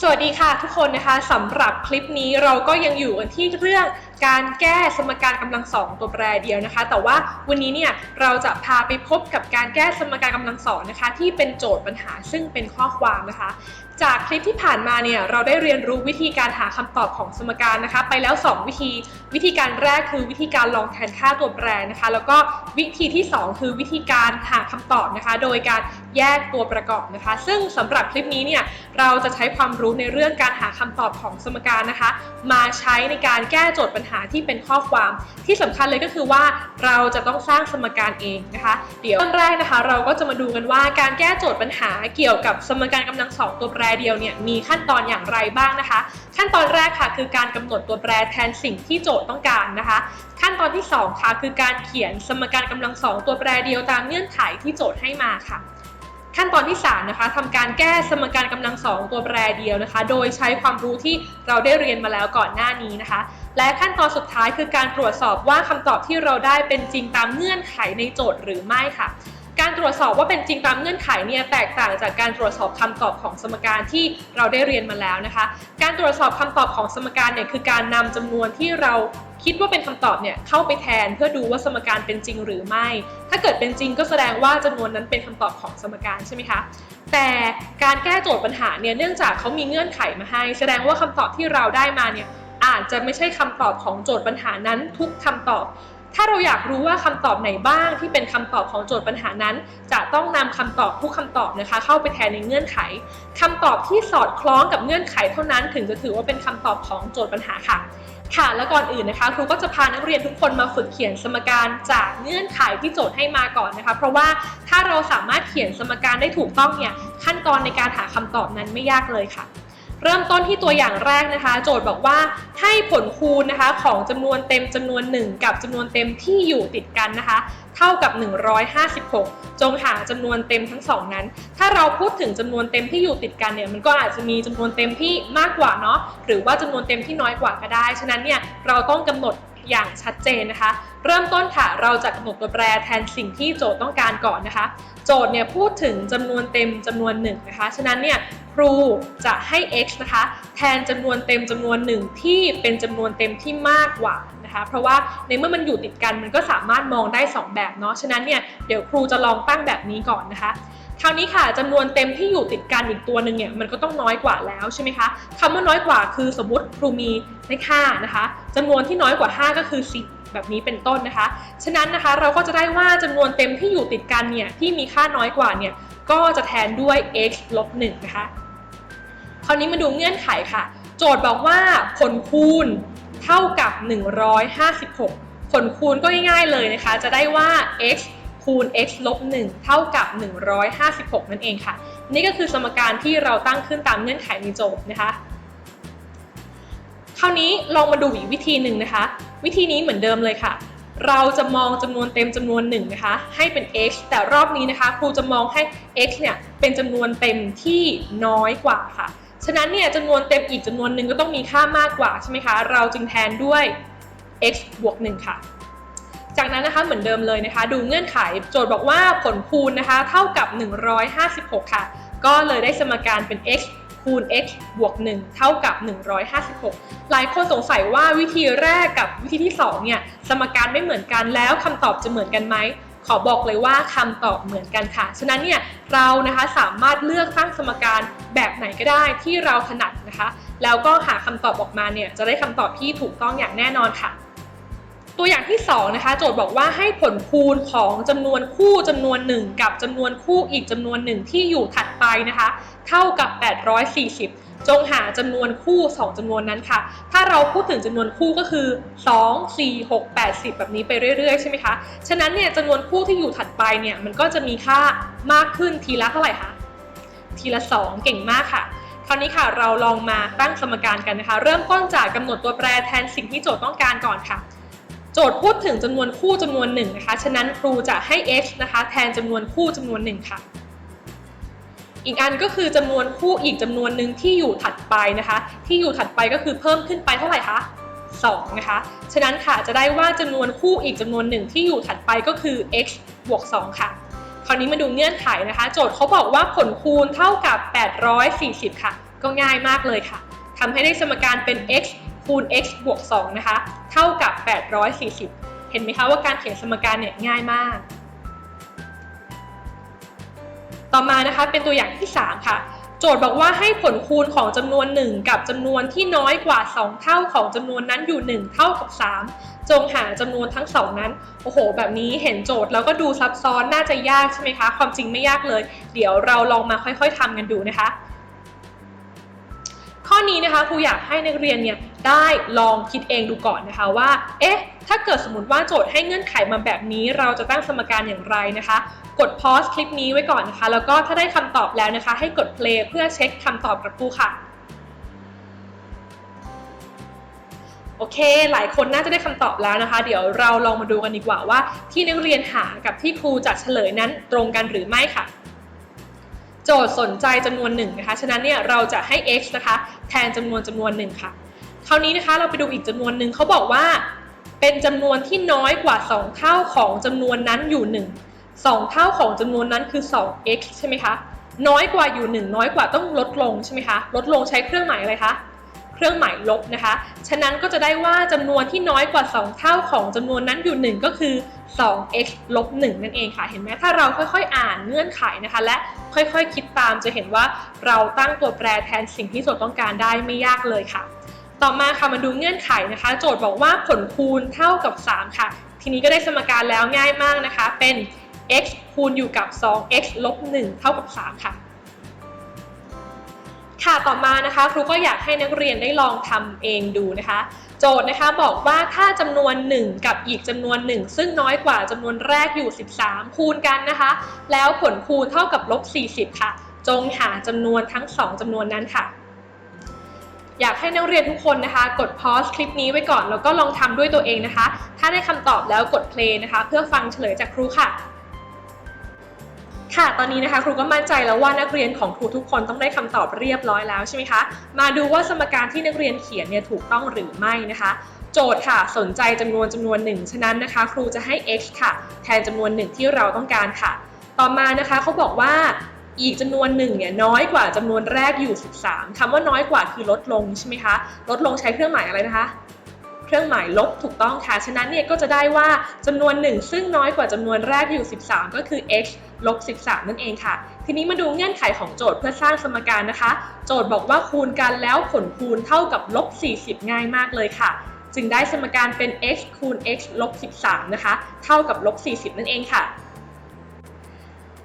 สวัสดีค่ะทุกคนนะคะสำหรับคลิปนี้เราก็ยังอยู่กันที่เรื่องการแก้สมการกำลังสองตัวแปรเดียวนะคะ แต่ว่าวันนี้เนี่ยเราจะพาไปพบกับการแก้สมการกำลังสองนะคะ ที่เป็นโจทย์ปัญหาซึ่งเป็นข้อความนะคะจากคลิปที่ผ่านมาเนี่ยเราได้เรียนรู้วิธีการหาคำตอบของสมการนะคะ ไปแล้ว 2 วิธี วิธีการแรกคือวิธีการลองแทนค่าตัวแปรนะคะ แล้วก็วิธีที่ 2 คือวิธีการหาคำตอบนะคะ โดยการแยกตัวประกอบนะคะ ซึ่งสำหรับคลิปนี้เนี่ยเราจะใช้ความรู้ในเรื่องการหาคำตอบของสมการนะคะ มาใช้ในการแก้โจทย์ปัญหาที่เป็นข้อความ ที่สำคัญเลยก็คือว่าเราจะต้องสร้างสมการเองนะคะ เดี๋ยวต้นแรกนะคะ เราก็จะมาดูกันว่าการแก้โจทย์ปัญหาเกี่ยวกับสมการกำลังสองตัวแปรเดียวเนี่ยมีขั้นตอนอย่างไรบ้างนะคะ ขั้นตอนแรกค่ะคือการกำหนดตัวแปรแทนสิ่งที่โจทย์ต้องการนะคะ ขั้นตอนที่สองค่ะ คือการเขียนสมการกำลังสองตัวแปรเดียวตามเงื่อนไขที่โจทย์ให้มาค่ะขั้นตอนที่3นะคะทำการแก้สมการกำลังสองตัวแปรเดียวนะคะ โดยใช้ความรู้ที่เราได้เรียนมาแล้วก่อนหน้านี้นะคะ และขั้นตอนสุดท้ายคือการตรวจสอบว่าคำตอบที่เราได้เป็นจริงตามเงื่อนไขในโจทย์หรือไม่ค่ะ การตรวจสอบว่าเป็นจริงตามเงื่อนไขเนี่ยแตกต่างจากการตรวจสอบคำตอบของสมการที่เราได้เรียนมาแล้วนะคะ การตรวจสอบคำตอบของสมการเนี่ยคือการนำจำนวนที่เราคิดว่าเป็นคำตอบเนี่ยเข้าไปแทนเพื่อดูว่าสมการเป็นจริงหรือไม่ ถ้าเกิดเป็นจริงก็แสดงว่าจำนวนนั้นเป็นคำตอบของสมการใช่ไหมคะ แต่การแก้โจทย์ปัญหาเนี่ยเนื่องจากเขามีเงื่อนไขมาให้ แสดงว่าคำตอบที่เราได้มาเนี่ยอาจจะไม่ใช่คำตอบของโจทย์ปัญหานั้นทุกคำตอบ ถ้าเราอยากรู้ว่าคำตอบไหนบ้างที่เป็นคำตอบของโจทย์ปัญหานั้น จะต้องนำคำตอบทุกคำตอบนะคะ เข้าไปแทนในเงื่อนไขคำตอบที่สอดคล้องกับเงื่อนไขเท่านั้น ถึงจะถือว่าเป็นคำตอบของโจทย์ปัญหาค่ะ ค่ะ แล้วก่อนอื่นนะคะ ครูก็จะพานักเรียนทุกคนมาฝึกเขียนสมการจากเงื่อนไขที่โจทย์ให้มาก่อนนะคะ เพราะว่าถ้าเราสามารถเขียนสมการได้ถูกต้องเนี่ยขั้นตอนในการหาคำตอบนั้นไม่ยากเลยค่ะ เริ่มต้นที่ตัวอย่างแรกนะคะ โจทย์บอกว่าให้ผลคูณนะคะของจำนวนเต็มจำนวน 1 กับจำนวนเต็มที่อยู่ติดกันนะคะ เท่ากับ 156 จงหาจำนวนเต็มทั้งสองนั้น ถ้าเราพูดถึงจำนวนเต็มที่อยู่ติดกันเนี่ยมันก็อาจจะมีจำนวนเต็มที่มากกว่าเนาะหรือว่าจำนวนเต็มที่น้อยกว่าก็ได้ ฉะนั้นเนี่ยเราต้องกำหนดอย่างชัดเจนนะคะ เริ่มต้นค่ะเราจะกำหนดตัวแปรแทนสิ่งที่โจทย์ต้องการก่อนนะคะ โจทย์เนี่ยพูดถึงจำนวนเต็มจำนวนหนึ่งนะคะ ฉะนั้นเนี่ย ครูจะให้ x นะคะ แทนจำนวนเต็มจำนวนหนึ่งที่เป็นจำนวนเต็มที่มากกว่านะคะเพราะว่าในเมื่อมันอยู่ติดกันมันก็สามารถมองได้ 2 แบบเนาะฉะนั้นเนี่ยเดี๋ยวครูจะลองตั้งแบบนี้ก่อนนะคะคราวนี้ค่ะจำนวนเต็มที่อยู่ติดกันอีกตัวหนึ่งเนี่ยมันก็ต้องน้อยกว่าแล้วใช่ไหมคะคำว่าน้อยกว่าคือสมมติครูมีเลข5นะคะจำนวนที่น้อยกว่า 5 ก็คือ10แบบนี้เป็นต้นนะคะ ฉะนั้นนะคะเราก็จะได้ว่าจำนวนเต็มที่อยู่ติดกันเนี่ยที่มีค่าน้อยกว่าเนี่ยก็จะแทนด้วย x ลบ1นะคะ คราวนี้มาดูเงื่อนไขค่ะ โจทย์บอกว่าผลคูณเท่ากับ 156 ผลคูณก็ง่ายๆเลยนะคะ จะได้ว่า x คูณ x ลบ1เท่ากับ 156 นั่นเองค่ะ นี่ก็คือสมการที่เราตั้งขึ้นตามเงื่อนไขในโจทย์นะคะ คราวนี้ลองมาดูอีกวิธีหนึ่งนะคะ วิธีนี้เหมือนเดิมเลยค่ะ เราจะมองจำนวนเต็มจำนวนหนึ่งนะคะ ให้เป็น x แต่รอบนี้นะคะ ครูจะมองให้ x เนี่ยเป็นจำนวนเต็มที่น้อยกว่าค่ะ ฉะนั้นเนี่ยจำนวนเต็มอีกจำนวนหนึ่งก็ต้องมีค่ามากกว่าใช่ไหมคะ เราจึงแทนด้วย x บวก1ค่ะ จากนั้นนะคะเหมือนเดิมเลยนะคะ ดูเงื่อนไขโจทย์บอกว่าผลคูณนะคะ เท่ากับ 156 ค่ะ ก็เลยได้สมการเป็น x คูณ x บวก 1 เท่ากับ 156 หลายคนสงสัยว่าวิธีแรกกับวิธีที่ 2 เนี่ย สมการไม่เหมือนกันแล้วคำตอบจะเหมือนกันไหม ขอบอกเลยว่าคำตอบเหมือนกันค่ะ ฉะนั้นเนี่ยเรานะคะสามารถเลือกตั้งสมการแบบไหนก็ได้ที่เราถนัดนะคะ แล้วก็หาคำตอบออกมาเนี่ยจะได้คำตอบที่ถูกต้องอย่างแน่นอนค่ะ ตัวอย่างที่2นะคะโจทย์บอกว่าให้ผลคูณของจำนวนคู่จำนวน 1 กับจำนวนคู่อีกจำนวนหนึ่งที่อยู่ถัดไปนะคะ เท่ากับ 840 จงหาจำนวนคู่ 2จำนวนนั้นค่ะ ถ้าเราพูดถึงจำนวนคู่ก็คือ 2 4 6 8 10แบบนี้ไปเรื่อยๆ ใช่ไหมคะฉะนั้นเนี่ยจำนวนคู่ที่อยู่ถัดไปเนี่ยมันก็จะมีค่ามากขึ้นทีละเท่าไหร่คะทีละ 2 เก่งมากค่ะคราวนี้ค่ะเราลองมาตั้งสมการกันนะคะ เริ่มต้นจากกำหนดตัวแปรแทนสิ่งที่โจทย์ต้องการก่อนค่ะ โจทย์พูดถึงจำนวนคู่จำนวนหนึ่งนะคะ ฉะนั้นครูจะให้ x นะคะ แทนจำนวนคู่จำนวนหนึ่งค่ะ อีกอันก็คือจำนวนคู่อีกจำนวนหนึ่งที่อยู่ถัดไปนะคะ ที่อยู่ถัดไปก็คือเพิ่มขึ้นไปเท่าไหร่คะ2นะคะ ฉะนั้นค่ะจะได้ว่าจำนวนคู่อีกจำนวนหนึ่งที่อยู่ถัดไปก็คือ x บวก 2 ค่ะ คราวนี้มาดูเงื่อนไขนะคะ โจทย์เขาบอกว่าผลคูณเท่ากับ 840 ค่ะ ก็ง่ายมากเลยค่ะทำให้ได้สมการเป็น x คูณ x บวก 2 นะคะ เท่ากับ 840 เห็นไหมคะว่าการเขียนสมการเนี่ยง่ายมาก ต่อมานะคะเป็นตัวอย่างที่ 3 ค่ะ โจทย์บอกว่าให้ผลคูณของจำนวน 1 กับจำนวนที่น้อยกว่า 2 เท่าของจำนวนนั้นอยู่ 1 เท่ากับ 3 จงหาจำนวนทั้งสองนั้น โอ้โห แบบนี้เห็นโจทย์แล้วก็ดูซับซ้อนน่าจะยากใช่ไหมคะ ความจริงไม่ยากเลย เดี๋ยวเราลองมาค่อย ๆทำกันดูนะคะ นี้นะคะครูอยากให้นักเรียนเนี่ยได้ลองคิดเองดูก่อนนะคะว่า เอ๊ะ ถ้าเกิดสมมติว่าโจทย์ให้เงื่อนไขมาแบบนี้ เราจะตั้งสมการอย่างไรนะคะ กดพอสคลิปนี้ไว้ก่อนนะคะ แล้วก็ถ้าได้คำตอบแล้วนะคะ ให้กด play เพื่อเช็คคำตอบกับครูค่ะโอเค หลายคนน่าจะได้คำตอบแล้วนะคะ เดี๋ยวเราลองมาดูกันดีกว่าว่า ที่นักเรียนหากับที่ครูจะเฉลยนั้นตรงกันหรือไม่ค่ะ โจทย์สนใจจำนวนหนึ่งนะคะ ฉะนั้นเนี่ยเราจะให้ x นะคะแทนจำนวนจำนวนหนึ่งค่ะ คราวนี้นะคะเราไปดูอีกจำนวนหนึ่งเขาบอกว่า เป็นจำนวนที่น้อยกว่า 2 เท่าของจำนวนนั้นอยู่ 1 2 เท่าของจำนวนนั้นคือ 2x ใช่ไหมคะ น้อยกว่าอยู่ 1 น้อยกว่าต้องลดลงใช่ไหมคะ ลดลงใช้เครื่องหมายอะไรคะ เครื่องหมายลบนะคะ ฉะนั้นก็จะได้ว่าจำนวนที่น้อยกว่า 2 เท่าของจำนวนนั้นอยู่ 1 ก็คือ 2x ลบ1นั่นเองค่ะ เห็นไหมถ้าเราค่อยๆ อ่านเงื่อนไขนะคะ และค่อยๆคคิดตามจะเห็นว่าเราตั้งตัวแปรแทนสิ่งที่โจทย์ต้องการได้ไม่ยากเลยค่ะ ต่อมาค่ะมาดูเงื่อนไขนะคะ โจทย์บอกว่าผลคูณเท่ากับ 3 ค่ะ ทีนี้ก็ได้สมการแล้วง่ายมากนะคะ เป็น x คูณอยู่กับ 2x ลบ1เท่ากับ 3 ค่ะค่ะต่อมานะคะครูก็อยากให้นักเรียนได้ลองทำเองดูนะคะ โจทย์นะคะบอกว่าถ้าจำนวน 1 กับอีกจำนวน 1 ซึ่งน้อยกว่าจำนวนแรกอยู่ 13 คูณกันนะคะ แล้วผลคูณเท่ากับลบ 40 ค่ะ จงหาจำนวนทั้ง 2จำนวนนั้นค่ะ อยากให้นักเรียนทุกคนนะคะ กดพอสคลิปนี้ไว้ก่อนแล้วก็ลองทำด้วยตัวเองนะคะ ถ้าได้คำตอบแล้วกดเพลย์นะคะ เพื่อฟังเฉลยจากครูค่ะ ค่ะ ตอนนี้นะคะครูก็มั่นใจแล้วว่านักเรียนของครูทุกคนต้องได้คำตอบเรียบร้อยแล้วใช่ไหมคะ มาดูว่าสมการที่นักเรียนเขียนเนี่ยถูกต้องหรือไม่นะคะ โจทย์ค่ะ สนใจจำนวนจำนวนหนึ่งฉะนั้นนะคะ ครูจะให้ x ค่ะ แทนจำนวนหนึ่งที่เราต้องการค่ะ ต่อมานะคะเขาบอกว่าอีกจำนวนหนึ่งเนี่ยน้อยกว่าจำนวนแรกอยู่ 13คำว่าน้อยกว่าคือลดลงใช่ไหมคะ ลดลงใช้เครื่องหมายอะไรนะคะเครื่องหมายลบถูกต้องค่ะ ฉะนั้นเนี่ยก็จะได้ว่าจำนวนหนึ่งซึ่งน้อยกว่าจำนวนแรกอยู่ 13 ก็คือ x ลบ 13 นั่นเองค่ะ ทีนี้มาดูเงื่อนไขของโจทย์เพื่อสร้างสมการนะคะ โจทย์บอกว่าคูณกันแล้วผลคูณเท่ากับลบ 40 ง่ายมากเลยค่ะ จึงได้สมการเป็น x คูณ x ลบ 13 นะคะ เท่ากับลบ 40 นั่นเองค่ะ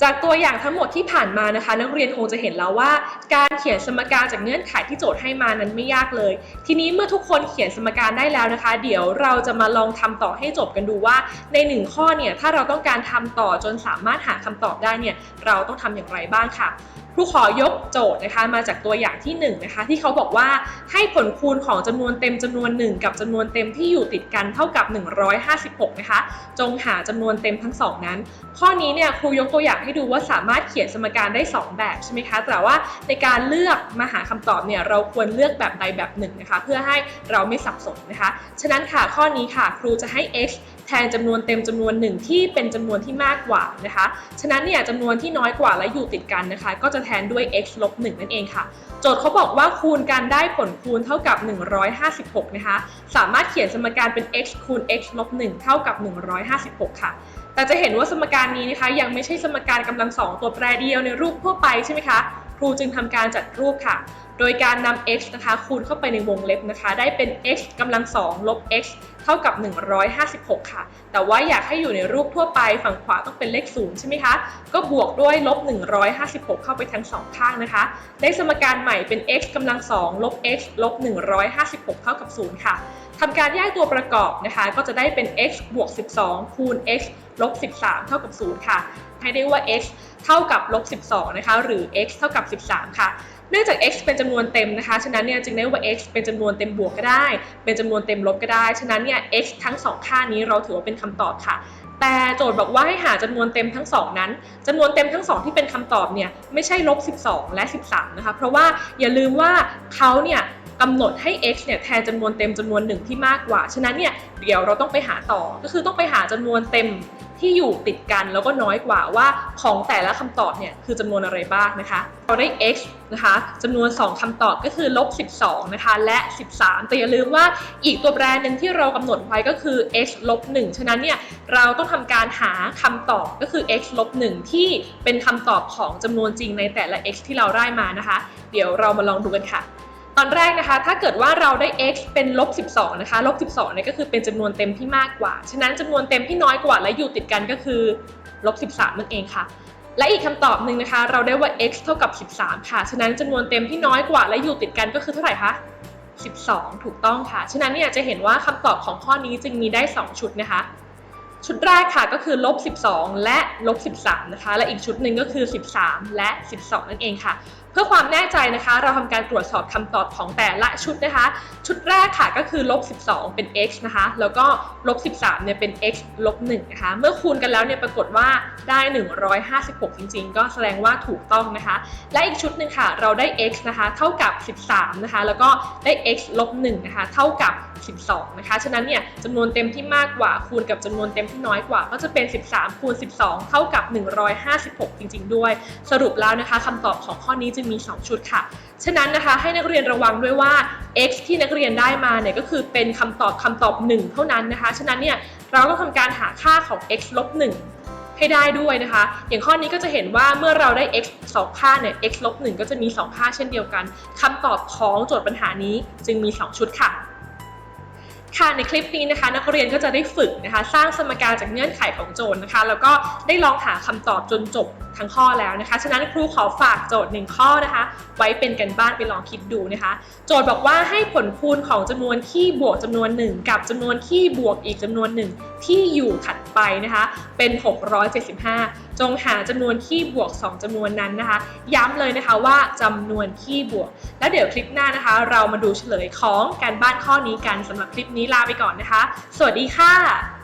จากตัวอย่างทั้งหมดที่ผ่านมานะคะ นักเรียนคงจะเห็นแล้วว่า การเขียนสมการจากเงื่อนไขที่โจทย์ให้มานั้นไม่ยากเลย ทีนี้เมื่อทุกคนเขียนสมการได้แล้วนะคะ เดี๋ยวเราจะมาลองทำต่อให้จบกันดูว่า ในหนึ่งข้อเนี่ยถ้าเราต้องการทำต่อจนสามารถหาคำตอบได้เนี่ยเราต้องทำอย่างไรบ้างค่ะครูขอยกโจทย์นะคะมาจากตัวอย่างที่1นงนะคะที่เขาบอกว่าให้ผลคูณของจำนวนเต็มจำนวน 1 กับจำนวนเต็มที่อยู่ติดกันเท่ากับ 156 นะคะ จงหาจำนวนเต็มทั้งสองนั้น ข้อนี้เนี่ยครูยกตัวอย่างให้ดูว่าสามารถเขียนสมการได้ 2 แบบใช่ไหมคะแต่ว่าในการเลือกมาหาคำตอบเนี่ยเราควรเลือกแบบใดแบบหนึ่งนะคะ เพื่อให้เราไม่สับสนนะคะ ฉะนั้นค่ะข้อนี้ค่ะครูจะให้ x แทนจำนวนเต็มจำนวนหนึ่งที่เป็นจำนวนที่มากกว่านะคะ ฉะนั้นเนี่ยจำนวนที่น้อยกว่าและอยู่ติดกันนะคะ ก็จะแทนด้วย x ลบ1นั่นเองค่ะ โจทย์เขาบอกว่าคูณกันได้ผลคูณเท่ากับ 156 นะคะ สามารถเขียนสมการเป็น x คูณ x ลบ1เท่ากับ 156 ค่ะ แต่จะเห็นว่าสมการนี้นะคะ ยังไม่ใช่สมการกำลังสองตัวแปรเดียวในรูปทั่วไปใช่ไหมคะครูจึงทำการจัดรูปค่ะ โดยการนำ x นะคะคูณเข้าไปในวงเล็บนะคะ ได้เป็น x กำลังสองลบ x เท่ากับ 156 ค่ะ แต่ว่าอยากให้อยู่ในรูปทั่วไปฝั่งขวาต้องเป็นเลข0ใช่ไหมคะ ก็บวกด้วยลบ 156 เข้าไปทั้งสองข้างนะคะ ได้สมการใหม่เป็น x กำลังสองลบ x ลบ 156 เท่ากับ 0 ค่ะทำการแยกตัวประกอบนะคะ ก็จะได้เป็น x บวก 12 คูณ x ลบ 13 เท่ากับ 0 ค่ะ ให้ได้ว่า x เท่ากับลบ 12 นะคะ หรือ x เท่ากับ 13 ค่ะ เนื่องจาก x เป็นจำนวนเต็มนะคะ ฉะนั้นเนี่ยจึงได้ว่า x เป็นจำนวนเต็มบวกก็ได้ เป็นจำนวนเต็มลบก็ได้ ฉะนั้นเนี่ย x ทั้งสองค่านี้เราถือว่าเป็นคำตอบค่ะ แต่โจทย์บอกว่าให้หาจำนวนเต็มทั้งสองนั้นจำนวนเต็มทั้งสองที่เป็นคำตอบเนี่ยไม่ใช่ลบ12 และ 13 นะคะ เพราะว่าอย่าลืมว่าเขาเนี่ยกำหนดให้ x เนี่ยแทนจำนวนเต็มจำนวนหนึ่งที่มากกว่า ฉะนั้นเนี่ยเดี๋ยวเราต้องไปหาต่อ ก็คือต้องไปหาจำนวนเต็มที่อยู่ติดกันแล้วก็น้อยกว่าว่าของแต่ละคำตอบเนี่ยคือจำนวนอะไรบ้างนะคะ เราได้ x นะคะจำนวน 2คำตอบก็คือลบ 12 นะคะ และ 13 แต่อย่าลืมว่าอีกตัวแปรหนึ่งที่เรากำหนดไว้ก็คือ x ลบ1ฉะนั้นเนี่ยเราต้องทำการหาคำตอบก็คือ x ลบ1ที่เป็นคำตอบของจำนวนจริงในแต่ละ x ที่เราได้มานะคะ เดี๋ยวเรามาลองดูกันค่ะตอนแรกนะคะ ถ้าเกิดว่าเราได้ x เป็นลบ 12 นะคะ ลบ 12เนี่ยก็คือเป็นจำนวนเต็มที่มากกว่า ฉะนั้นจำนวนเต็มที่น้อยกว่าและอยู่ติดกันก็คือลบ 13 นั่นเองค่ะ และอีกคำตอบหนึ่งนะคะ เราได้ว่า x เท่ากับ 13 ค่ะ ฉะนั้นจำนวนเต็มที่น้อยกว่าและอยู่ติดกันก็คือเท่าไหร่คะ 12 ถูกต้องค่ะ ฉะนั้นเนี่ยจะเห็นว่าคำตอบของข้อนี้จึงมีได้ 2 ชุดนะคะ ชุดแรกค่ะก็คือลบ 12 และลบ 13 นะคะ และอีกชุดหนึ่งก็คือ 13 และ 12 นั่นเองค่ะ เพื่อความแน่ใจนะคะ เราทำการตรวจสอบคำตอบของแต่ละชุดนะคะ ชุดแรกค่ะก็คือลบ12 เป็น x นะคะ แล้วก็ลบ13เนี่ยเป็น x ลบ1นะคะ เมื่อคูณกันแล้วเนี่ยปรากฏว่าได้ 156 จริง ๆ ก็แสดงว่าถูกต้องนะคะ และอีกชุดหนึ่งค่ะ เราได้ x นะคะเท่ากับ 13 นะคะ แล้วก็ได้ x ลบ1นะคะเท่ากับ 12 นะคะ ฉะนั้นเนี่ยจำนวนเต็มที่มากกว่าคูณกับจำนวนเต็มที่น้อยกว่า ก็จะเป็น 13 คูณ 12 เท่ากับ 156 จริง ๆ ด้วย สรุปแล้วนะคะคำตอบของข้อนี้จะมี 2 ชุดค่ะ ฉะนั้นนะคะให้นักเรียนระวังด้วยว่า x ที่นักเรียนได้มาเนี่ยก็คือเป็นคำตอบคำตอบ 1 เท่านั้นนะคะ ฉะนั้นเนี่ยเราต้องทำการหาค่าของ x ลบ1ให้ได้ด้วยนะคะ อย่างข้อนี้ก็จะเห็นว่าเมื่อเราได้ x 2 ค่าเนี่ย x ลบ1ก็จะมี 2 ค่าเช่นเดียวกันคำตอบของโจทย์ปัญหานี้จึงมี 2 ชุดค่ะ ค่ะในคลิปนี้นะคะ นักเรียนก็จะได้ฝึกนะคะ สร้างสมการจากเงื่อนไขของโจทย์นะคะ แล้วก็ได้ลองหาคำตอบจนจบทั้งข้อแล้วนะคะ ฉะนั้นครูขอฝากโจทย์หนึ่งข้อนะคะ ไว้เป็นกันบ้านไปลองคิดดูนะคะ โจทย์บอกว่าให้ผลคูณของจำนวนคี่บวกจำนวนหนึ่งกับจำนวนคี่บวกอีกจำนวนหนึ่งที่อยู่ถัดไปนะคะ เป็น 675 จงหาจำนวนคี่บวก 2จำนวนนั้นนะคะ ย้ำเลยนะคะว่าจำนวนคี่บวก แล้วเดี๋ยวคลิปหน้านะคะ เรามาดูเฉลยของการบ้านข้อนี้กันสำหรับคลิปนี้ลาไปก่อนนะคะ สวัสดีค่ะ